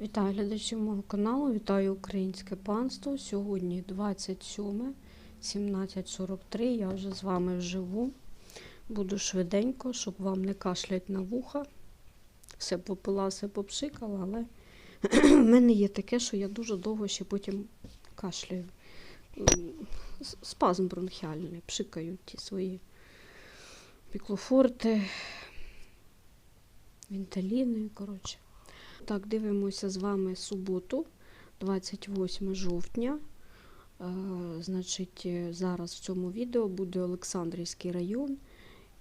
Вітаю глядачів мого каналу, вітаю українське панство. Сьогодні 27, 17.43. Я вже з вами вживу. Буду швиденько, щоб вам не кашлять на вуха. Все попила, все попшикала, але в мене є таке, що я дуже довго ще потім кашляю. Спазм бронхіальний, пшикаю ті свої піклофорти, вінталіни, коротше. Так, дивимося з вами суботу, 28 жовтня. Е, значить, е, зараз в цьому відео буде Олександрівський район.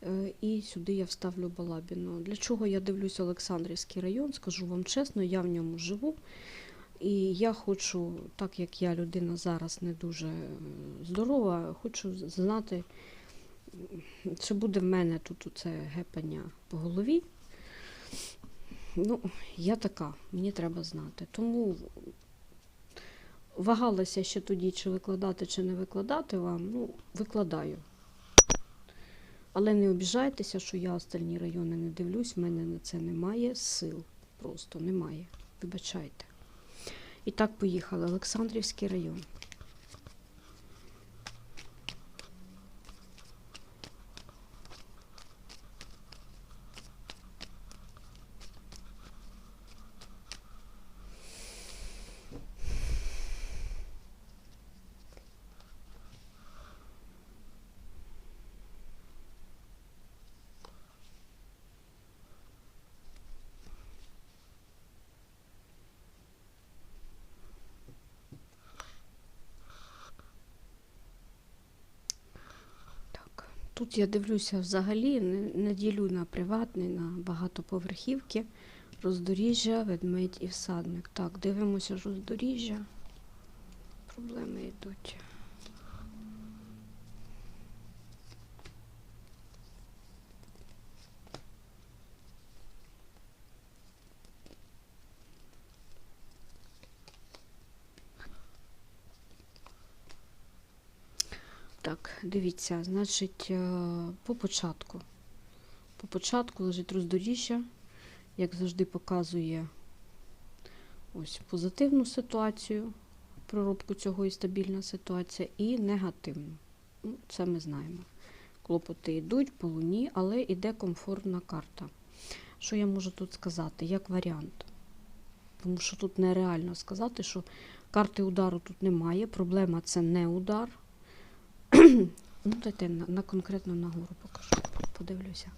е, І сюди я вставлю Балабіну. Для чого я дивлюся Олександрівський район? Скажу вам чесно, я в ньому живу. І я хочу, так як я людина зараз не дуже здорова, хочу знати, чи буде в мене тут це гепання по голові. Ну, я така, мені треба знати. Тому вагалася ще тоді, чи викладати, чи не викладати вам. Ну, викладаю. Але не обіжайтеся, що я остальні райони не дивлюсь, в мене на це немає сил. Просто немає. Вибачайте. І так, поїхали. Олександрівський район. Так. Тут я дивлюся взагалі, не, ділю на приватний, на багатоповерхівки, роздоріжжя, ведмедь і всадник. Так, дивимося роздоріжжя. Проблеми йдуть. Так, дивіться, значить, е, по початку. По початку лежить роздоріжжя, як завжди показує ось позитивну ситуацію, проробку цього і стабільна ситуація, і негативну. Ну, це ми знаємо. Клопоти йдуть по луні, але йде комфортна карта. Що я можу тут сказати? Як варіант? Тому що тут нереально сказати, що карти удару тут немає. Проблема це не удар. Ну, дайте на, на конкретно нагору покажу. Подивлюся.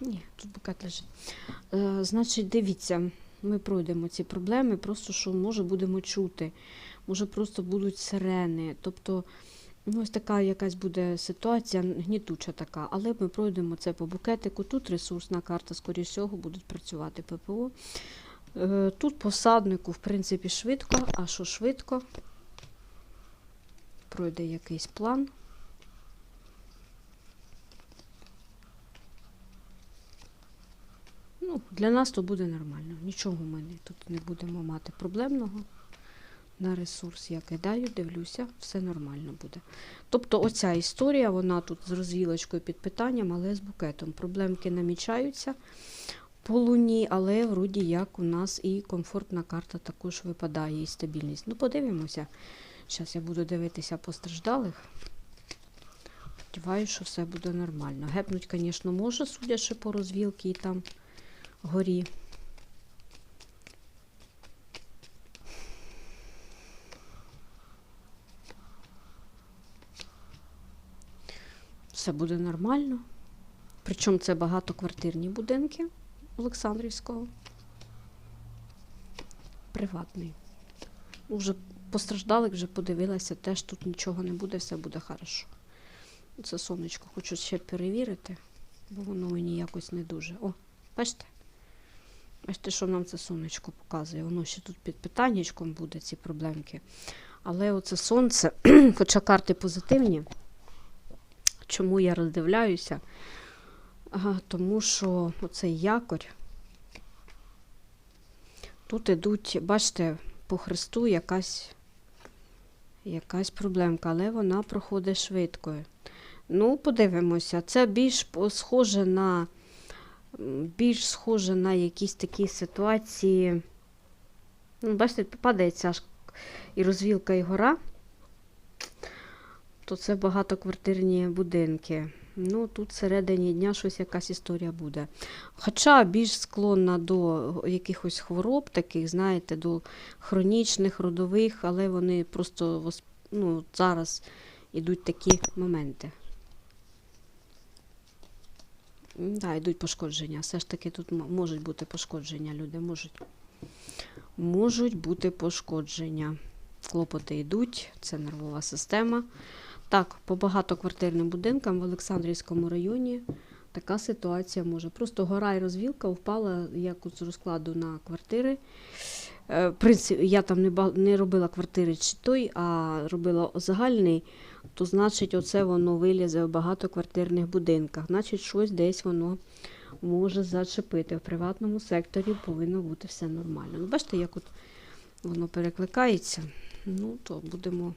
Ні, тут букет лежить. Е, значить, дивіться, ми пройдемо ці проблеми, просто що може будемо чути. Може просто будуть сирени. Тобто, ну, ось така якась буде ситуація, гнітуча така. Але ми пройдемо це по букетику. Тут ресурсна карта, скоріш всього, будуть працювати ППО. Е, тут посаднику, в принципі, швидко. А що швидко? Пройде якийсь план. Ну, для нас то буде нормально. Нічого ми тут не будемо мати проблемного. На ресурс я кидаю, дивлюся, все нормально буде. Тобто оця історія, вона тут з розвілочкою під питанням, але з букетом. Проблемки намічаються по луні, але вроді як у нас і комфортна карта також випадає, і стабільність. Ну, подивимося. Зараз я буду дивитися постраждалих. Сподіваюся, що все буде нормально. Гепнуть, звісно, може, судячи по розвілки і там горі. Все буде нормально. Причому це багатоквартирні будинки Олександрівського. Приватний. Уже постраждалих вже подивилася, теж тут нічого не буде, все буде хорошо. Це сонечко хочу ще перевірити, бо воно мені якось не дуже. О, бачите? Бачите, що нам це сонечко показує. Воно ще тут під питаннячком буде, ці проблемки. Але оце сонце, хоча карти позитивні, чому я роздивляюся? Ага, тому що оцей якорь. Тут ідуть, бачите, по хресту якась, якась проблемка, але вона проходить швидко. Ну, подивимося, це більш схоже на більш схоже на якісь такі ситуації. Ну, бачите, падає ця ж і розвілка, і гора, то це багатоквартирні будинки. Ну, тут всередині дня щось якась історія буде. Хоча більш склонна до якихось хвороб, таких, знаєте, до хронічних, родових, але вони просто ну, зараз йдуть такі моменти. Так, да, йдуть пошкодження. Все ж таки тут можуть бути пошкодження, люди можуть. Можуть бути пошкодження. Клопоти йдуть, це нервова система. Так, по багатоквартирним будинкам в Олександрівському районі така ситуація може. Просто гора і розвілка впала як з розкладу на квартири. Е, В принципі, я там не, не робила квартири чи той, а робила загальний, то значить, оце воно вилізе в багатоквартирних будинках. Значить, щось десь воно може зачепити. В приватному секторі повинно бути все нормально. Ну, бачите, як от воно перекликається. Ну, то будемо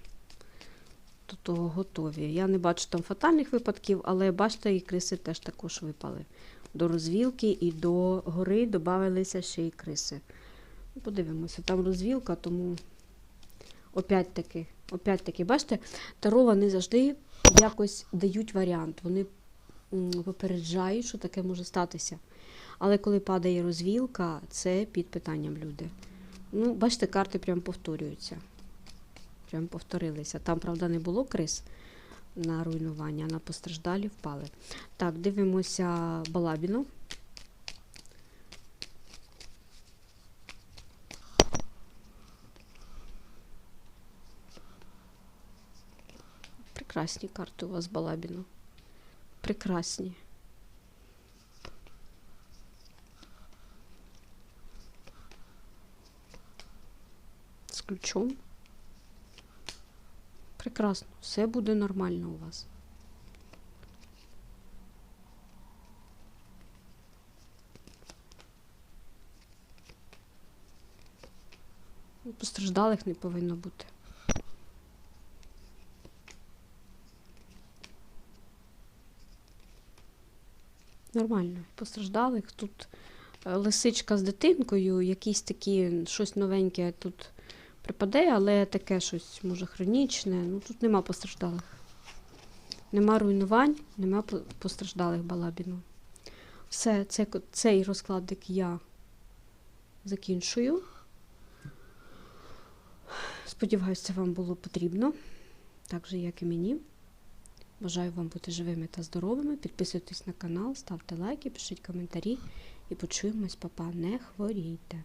до того готові. Я не бачу там фатальних випадків, але бачите, і криси теж також випали. До розвілки і до гори додавалися ще й криси. Подивимося, там розвілка, тому опять-таки, опять-таки, бачите, таро вони завжди якось дають варіант. Вони попереджають, що таке може статися. Але коли падає розвілка, це під питанням люди. Ну, бачите, карти прям повторюються. Прям повторилися. Там, правда, не було крис на руйнування, на постраждалі впали. Так, дивимося Балабіну. Прекрасні карти у вас Балабіно. Прекрасні. Ключом. Прекрасно. Все буде нормально у вас. Ну, Постраждалих не повинно бути. Нормально. Постраждалих тут е, лисичка з дитинкою, якісь такі щось новеньке тут припаде, але таке щось може хронічне. Ну тут нема постраждалих. Нема руйнувань, нема постраждалих балабіну. Все, це, цей розкладик я закінчую. Сподіваюся, це вам було потрібно, так же, як і мені. Бажаю вам бути живими та здоровими. Підписуйтесь на канал, ставте лайки, пишіть коментарі і почуємось, папа. Не хворійте.